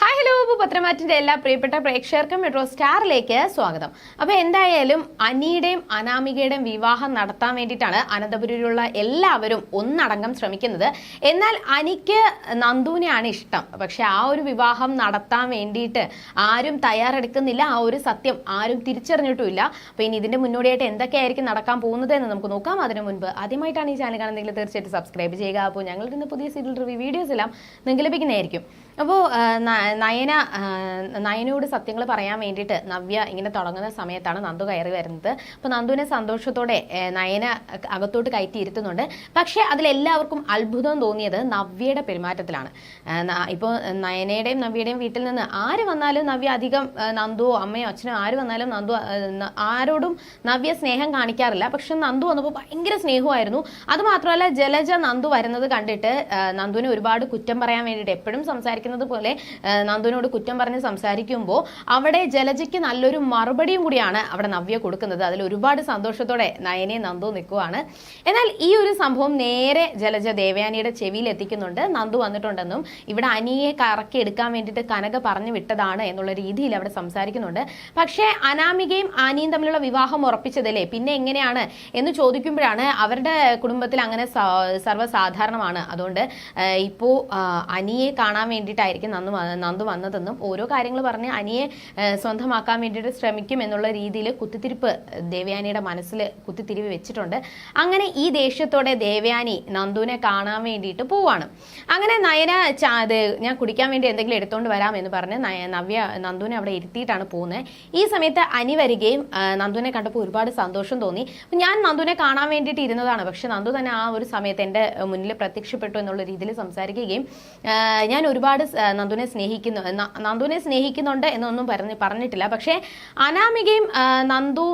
Hi hello അപ്പോൾ പത്രമാറ്റിന്റെ എല്ലാ പ്രിയപ്പെട്ട പ്രേക്ഷകർക്കും മെട്രോ സ്റ്റാറിലേക്ക് സ്വാഗതം. അപ്പോൾ എന്തായാലും അനിയുടെയും അനാമികയുടെയും വിവാഹം നടത്താൻ വേണ്ടിയിട്ടാണ് അനന്തപുരിയിലുള്ള എല്ലാവരും ഒന്നടങ്കം ശ്രമിക്കുന്നത്. എന്നാൽ അനിക്ക് നന്ദുവിനെയാണ് ഇഷ്ടം. പക്ഷേ ആ ഒരു വിവാഹം നടത്താൻ വേണ്ടിയിട്ട് ആരും തയ്യാറെടുക്കുന്നില്ല. ആ ഒരു സത്യം ആരും തിരിച്ചറിഞ്ഞിട്ടുമില്ല. അപ്പോൾ ഇനി ഇതിന്റെ മുന്നോടിയായിട്ട് എന്തൊക്കെയായിരിക്കും നടക്കാൻ പോകുന്നത് എന്ന് നമുക്ക് നോക്കാം. അതിനു മുൻപ് ആദ്യമായിട്ടാണ് ഈ ചാനൽ കാണുന്നതെങ്കിൽ തീർച്ചയായിട്ടും സബ്സ്ക്രൈബ് ചെയ്യുക. അപ്പോൾ ഇന്ന് പുതിയ സീരിയൽ റിവ്യൂ വീഡിയോസ് എല്ലാം നിങ്ങൾക്ക് ലഭിക്കുന്നതായിരിക്കും. അപ്പോൾ നയന നയനയോട് സത്യങ്ങൾ പറയാൻ വേണ്ടിയിട്ട് നവ്യ ഇങ്ങനെ തുടങ്ങുന്ന സമയത്താണ് നന്ദു കയറി വരുന്നത്. അപ്പോൾ നന്ദുവിനെ സന്തോഷത്തോടെ നയന അകത്തോട്ട് കയറ്റി ഇരുത്തുന്നുണ്ട്. പക്ഷേ അതിലെല്ലാവർക്കും അത്ഭുതം തോന്നിയത് നവ്യയുടെ പെരുമാറ്റത്തിലാണ്. ഇപ്പോൾ നയനയുടെയും നവ്യയുടെയും വീട്ടിൽ നിന്ന് ആര് വന്നാലും നവ്യ അധികം നന്ദുവോ അമ്മയോ അച്ഛനോ ആര് വന്നാലും നന്ദു ആരോടും നവ്യ സ്നേഹം കാണിക്കാറില്ല. പക്ഷെ നന്ദു വന്നപ്പോൾ ഭയങ്കര സ്നേഹമായിരുന്നു. അത് മാത്രമല്ല ജലജ നന്ദു വരുന്നത് കണ്ടിട്ട് നന്ദുവിനെ ഒരുപാട് കുറ്റം പറയാൻ വേണ്ടിയിട്ട് എപ്പോഴും സംസാരിക്കുന്നത് പോലെ നന്ദുവിനോട് കുറ്റം പറഞ്ഞ് സംസാരിക്കുമ്പോൾ അവിടെ ജലജയ്ക്ക് നല്ലൊരു മറുപടിയും കൂടിയാണ് അവിടെ നവ്യ കൊടുക്കുന്നത്. അതിൽ ഒരുപാട് സന്തോഷത്തോടെ നയനെ നന്ദു നിൽക്കുവാണ്. എന്നാൽ ഈ ഒരു സംഭവം നേരെ ജലജ ദേവയാനിയുടെ ചെവിയിൽ എത്തിക്കുന്നുണ്ട്. നന്ദു വന്നിട്ടുണ്ടെന്നും ഇവിടെ അനിയെ കറക്കി എടുക്കാൻ വേണ്ടിയിട്ട് കനക പറഞ്ഞു വിട്ടതാണ് എന്നുള്ള രീതിയിൽ അവിടെ സംസാരിക്കുന്നുണ്ട്. പക്ഷേ അനാമികയും ആനിയും തമ്മിലുള്ള വിവാഹം ഉറപ്പിച്ചതല്ലേ? പിന്നെ എങ്ങനെയാണ് എന്ന് ചോദിക്കുമ്പോഴാണ് അവരുടെ കുടുംബത്തിൽ അങ്ങനെ സർവസാധാരണമാണ്. അതുകൊണ്ട് ഇപ്പോൾ അനിയെ കാണാൻ വേണ്ടിയിട്ടായിരിക്കും നന്ദു നന്ദു വന്നതെന്നും ഓരോ കാര്യങ്ങൾ പറഞ്ഞ് അനിയെ സ്വന്തമാക്കാൻ വേണ്ടിയിട്ട് ശ്രമിക്കും എന്നുള്ള രീതിയിൽ കുത്തിത്തിരിപ്പ് ദേവയാനിയുടെ മനസ്സിൽ കുത്തിത്തിരിവ് വെച്ചിട്ടുണ്ട്. അങ്ങനെ ഈ ദേഷ്യത്തോടെ ദേവയാനി നന്ദുവിനെ കാണാൻ വേണ്ടിയിട്ട് പോവാണ്. അങ്ങനെ നയന ഞാൻ കുടിക്കാൻ വേണ്ടി എന്തെങ്കിലും എടുത്തുകൊണ്ട് വരാം എന്ന് പറഞ്ഞ് നവ്യ നന്ദുവിനെ അവിടെ ഇരുത്തിയിട്ടാണ് പോകുന്നത് ഈ സമയത്ത് അനി വരികയും നന്ദുവിനെ കണ്ടപ്പോൾ ഒരുപാട് സന്തോഷം തോന്നി. ഞാൻ നന്ദുവിനെ കാണാൻ വേണ്ടിയിട്ട് ഇരുന്നതാണ്. പക്ഷെ നന്ദു തന്നെ ആ ഒരു സമയത്ത് എന്റെ മുന്നിൽ പ്രത്യക്ഷപ്പെട്ടു എന്നുള്ള രീതിയിൽ സംസാരിക്കുകയും ഞാൻ ഒരുപാട് നന്ദുവിനെ നന്ദുവിനെ സ്നേഹിക്കുന്നു. നന്ദുവിനെ സ്നേഹിക്കുന്നുണ്ട് എന്നൊന്നും പറഞ്ഞ് പറഞ്ഞിട്ടില്ല. പക്ഷേ അനാമികയും നന്ദു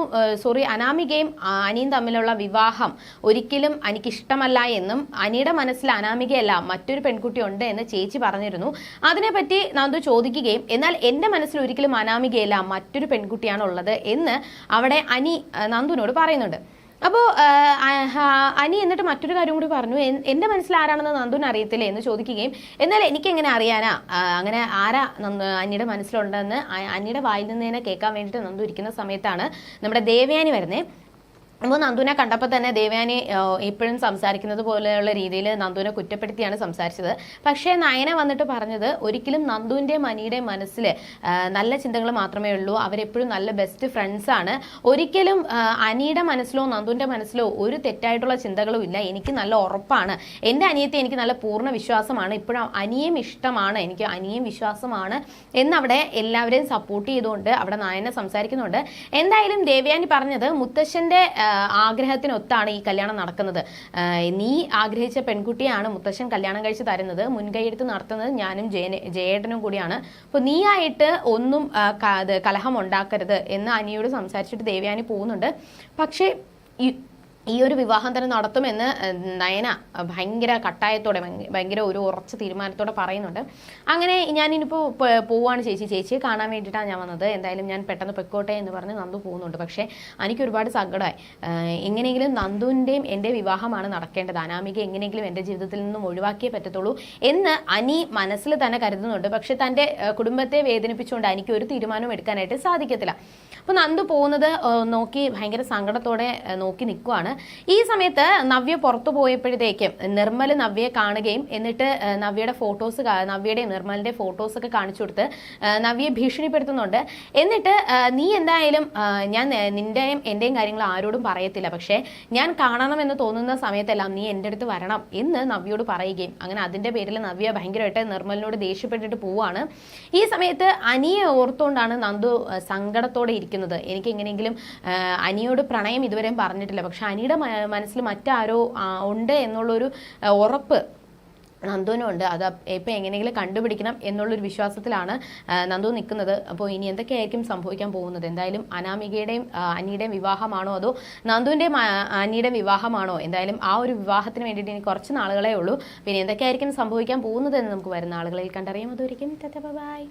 സോറി അനാമികയും അനിയും തമ്മിലുള്ള വിവാഹം ഒരിക്കലും അനിക്ക് ഇഷ്ടമല്ല എന്നും അനിയുടെ മനസ്സിൽ അനാമികയല്ല മറ്റൊരു പെൺകുട്ടി ഉണ്ട് എന്ന് ചേച്ചി പറഞ്ഞിരുന്നു. അതിനെപ്പറ്റി നന്ദു ചോദിക്കുകയും എന്നാൽ എന്റെ മനസ്സിൽ ഒരിക്കലും അനാമികയല്ല മറ്റൊരു പെൺകുട്ടിയാണ് ഉള്ളത് എന്ന് അവിടെ അനി നന്ദുവിനോട് പറയുന്നുണ്ട്. അപ്പോൾ അനി എന്നിട്ട് മറ്റൊരു കാര്യം കൂടി പറഞ്ഞു. "എൻ- എന്റെ മനസ്സിൽ ആരാണെന്ന് നന്ദുവിന് അറിയത്തില്ലേ എന്ന് ചോദിക്കുകയും എന്നാൽ എനിക്ക് എങ്ങനെ അറിയാനാ അങ്ങനെ ആരാ അനിയുടെ മനസ്സിലുണ്ടെന്ന് അനിയുടെ വായിൽ നിന്ന് തന്നെ കേൾക്കാൻ വേണ്ടിയിട്ട് നന്ദു ഇരിക്കുന്ന സമയത്താണ് നമ്മുടെ ദേവയാനി വരുന്നത് അപ്പോൾ നന്ദുവിനെ കണ്ടപ്പോൾ തന്നെ ദേവയാനി എപ്പോഴും സംസാരിക്കുന്നത് പോലെയുള്ള രീതിയിൽ നന്ദുവിനെ കുറ്റപ്പെടുത്തിയാണ് സംസാരിച്ചത്. പക്ഷേ നയന വന്നിട്ട് പറഞ്ഞത് ഒരിക്കലും നന്ദുവിന്റെയും മനിയുടെ മനസ്സിൽ നല്ല ചിന്തകൾ മാത്രമേ ഉള്ളൂ. അവരെപ്പോഴും നല്ല ബെസ്റ്റ് ഫ്രണ്ട്സ് ആണ്. ഒരിക്കലും അനിയുടെ മനസ്സിലോ നന്ദുവിന്റെ മനസ്സിലോ ഒരു തെറ്റായിട്ടുള്ള ചിന്തകളും ഇല്ല. എനിക്ക് നല്ല ഉറപ്പാണ്. എന്റെ അനിയത്തെ എനിക്ക് നല്ല പൂർണ വിശ്വാസമാണ്. ഇപ്പോഴും അനിയും ഇഷ്ടമാണ്. എനിക്ക് അനിയും വിശ്വാസമാണ് എന്നവിടെ എല്ലാവരെയും സപ്പോർട്ട് ചെയ്തുകൊണ്ട് അവിടെ നായനെ സംസാരിക്കുന്നുണ്ട്. എന്തായാലും ദേവയാനി പറഞ്ഞത് മുത്തശ്ശന്റെ ആ, ആഗ്രഹത്തിനൊത്താണ് ഈ കല്യാണം നടക്കുന്നത്. നീ ആഗ്രഹിച്ച പെൺകുട്ടിയാണ് മുത്തശ്ശൻ കല്യാണം കഴിച്ച് തരുന്നത്. മുൻകൈയെടുത്ത് നടത്തുന്നത് ഞാനും ജയന ജയേട്ടനും കൂടിയാണ്. അപ്പോൾ നീ ആയിട്ട് ഒന്നും കലഹം ഉണ്ടാക്കരുത് എന്ന് അനിയോട് സംസാരിച്ചിട്ട് ദേവയാനി പോകുന്നുണ്ട്. പക്ഷേ ഈ ഒരു വിവാഹം തന്നെ നടത്തുമെന്ന് നയന ഭയങ്കര കട്ടായത്തോടെ ഭയങ്കര ഒരു ഉറച്ച തീരുമാനത്തോടെ പറയുന്നുണ്ട്. അങ്ങനെ ഞാനിനിപ്പോൾ പോവാണ് ചേച്ചി. ചേച്ചിയെ കാണാൻ വേണ്ടിയിട്ടാണ് ഞാൻ വന്നത്. എന്തായാലും ഞാൻ പെട്ടെന്ന് പൊയ്ക്കോട്ടെ എന്ന് പറഞ്ഞ് നന്ദു പോകുന്നുണ്ട്. പക്ഷേ എനിക്ക് ഒരുപാട് സങ്കടമായി എങ്ങനെയെങ്കിലും നന്ദുവിന്റെയും എന്റെ വിവാഹമാണ് നടക്കേണ്ടത്. അനാമിക എങ്ങനെയെങ്കിലും എന്റെ ജീവിതത്തിൽ നിന്നും ഒഴിവാക്കിയേ പറ്റത്തുള്ളൂ എന്ന് അനി മനസ്സിൽ തന്നെ കരുതുന്നുണ്ട്. പക്ഷേ തന്റെ കുടുംബത്തെ വേദനിപ്പിച്ചുകൊണ്ട് എനിക്ക് ഒരു തീരുമാനവും എടുക്കാനായിട്ട് സാധിക്കത്തില്ല. അപ്പോൾ നന്ദു പോകുന്നത് നോക്കി ഭയങ്കര സങ്കടത്തോടെ നോക്കി നിൽക്കുവാണ് ഈ സമയത്ത് നവ്യ പുറത്തു പോയപ്പോഴത്തേക്കും നിർമ്മൽ നവ്യയെ കാണുകയും എന്നിട്ട് നവ്യയുടെ ഫോട്ടോസ് നവ്യയുടെയും നിർമ്മലിന്റെ ഫോട്ടോസ് ഒക്കെ കാണിച്ചു കൊടുത്ത് നവ്യയെ ഭീഷണിപ്പെടുത്തുന്നുണ്ട്. എന്നിട്ട് നീ എന്തായാലും ഞാൻ നിന്റെയും എന്റെയും കാര്യങ്ങൾ ആരോടും പറയത്തില്ല. പക്ഷേ ഞാൻ കാണണമെന്ന് തോന്നുന്ന സമയത്തെല്ലാം നീ എന്റെ അടുത്ത് വരണം എന്ന് നവ്യയോട് പറയുകയും അങ്ങനെ അതിന്റെ പേരിൽ നവ്യ ഭയങ്കരമായിട്ട് നിർമ്മലിനോട് ദേഷ്യപ്പെട്ടിട്ട് പോവാണ്. ഈ സമയത്ത് അനിയെ ഓർത്തുകൊണ്ടാണ് നന്ദു സങ്കടത്തോടെ ഇരിക്കുന്നത്. എനിക്ക് എങ്ങനെയെങ്കിലും അനിയോട് പ്രണയം ഇതുവരെയും പറഞ്ഞിട്ടില്ല. പക്ഷെ അനിയുടെ മ- മനസ്സിൽ മറ്റാരോ ഉണ്ട് എന്നുള്ളൊരു ഉറപ്പ് നന്ദുവിനുണ്ട്. അത് ഇപ്പം എങ്ങനെയെങ്കിലും കണ്ടുപിടിക്കണം എന്നുള്ളൊരു വിശ്വാസത്തിലാണ് നന്ദു നിൽക്കുന്നത് അപ്പോൾ ഇനി എന്തൊക്കെയായിരിക്കും സംഭവിക്കാൻ പോകുന്നത്? എന്തായാലും അനാമികയുടെയും അനിയുടെയും വിവാഹമാണോ അതോ നന്ദുവിന്റെയും അനിയുടെയും വിവാഹമാണോ? എന്തായാലും ആ ഒരു വിവാഹത്തിന് വേണ്ടിയിട്ട് ഇനി കുറച്ച് നാളുകളേ ഉള്ളൂ. പിന്നെ എന്തൊക്കെയായിരിക്കും സംഭവിക്കാൻ പോകുന്നത് എന്ന് നമുക്ക് വരുന്ന ആളുകളിൽ കണ്ടറിയാം. അതൊരിക്കും ബൈ.